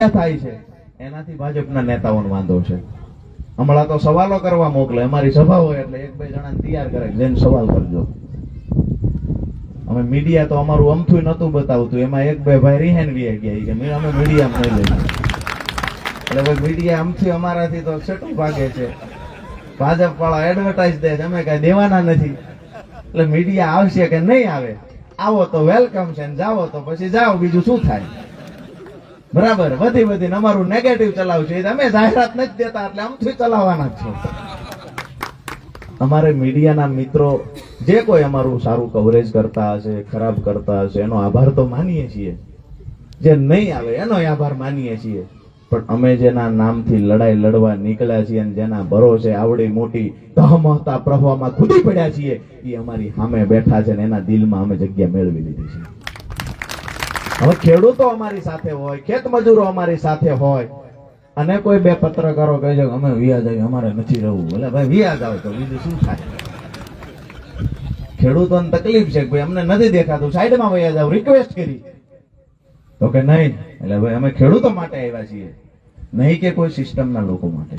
થાય છે. એનાથી ભાજપના નેતાઓનો વાંધો છે. હમણાં તો સવાલો કરવા મોકલે. અમારી સભા હોય એટલે એક બે જણા તૈયાર કરે. જેને સવાલ કરજો. અમે મીડિયા તો અમારું અમથું નતું બતાવતું. એમાં એક બે ભાઈ રિહેન વી ગયા. કે અમે મીડિયા નહીં લઈએ. એટલે ભાઈ મીડિયા આમથી અમારાથી તો છેટું ભાગે છે. ભાજપ વાળા એડવર્ટાઇઝ દે છે. અમે કઈ દેવાના નથી. એટલે મીડિયા આવશે કે નહીં આવે? આવો તો વેલકમ છે ને જાઓ તો પછી જાઓ. બીજું શું થાય? બરાબર, વધી વધીને અમારું નેગેટિવ ચલાવશે તમે જાહેરાત નથી દેતા એટલે આમથી ચલાવવાના છો. અમારે મીડિયાના મિત્રો જે કોઈ અમારું સારું કવરેજ કરતા હશે, ખરાબ કરતા હશે, એનો આભાર તો માનીએ છીએ. જે નહીં આવે એનો આભાર માનીએ છીએ. પણ અમે જેના નામથી લડાઈ લડવા નીકળ્યા છીએ અને જેના ભરોસે આવડી મોટી દહમહતા પ્રવાહમાં કૂદી પડ્યા છીએ, એ અમારી સામે બેઠા છે ને એના દિલમાં અમે જગ્યા મેળવી લીધી છે. હવે ખેડૂતો અમારી સાથે હોય, ખેત મજૂરો અમારી સાથે હોય, અને કોઈ બે પત્રકારો કહે છે અમે વ્યાજ આવી અમારે નથી રહેવું. એટલે ભાઈ વ્યાજ આવે તો બીજું શું થાય? ખેડૂતોને તકલીફ છે ભાઈ અમને નથી દેખાતું. સાઈડમાં વયા જાવ રિક્વેસ્ટ કરી. તો કે નહીં. એટલે ભાઈ અમે ખેડૂતો માટે આવ્યા છીએ. નહીં કે કોઈ સિસ્ટમના લોકો માટે.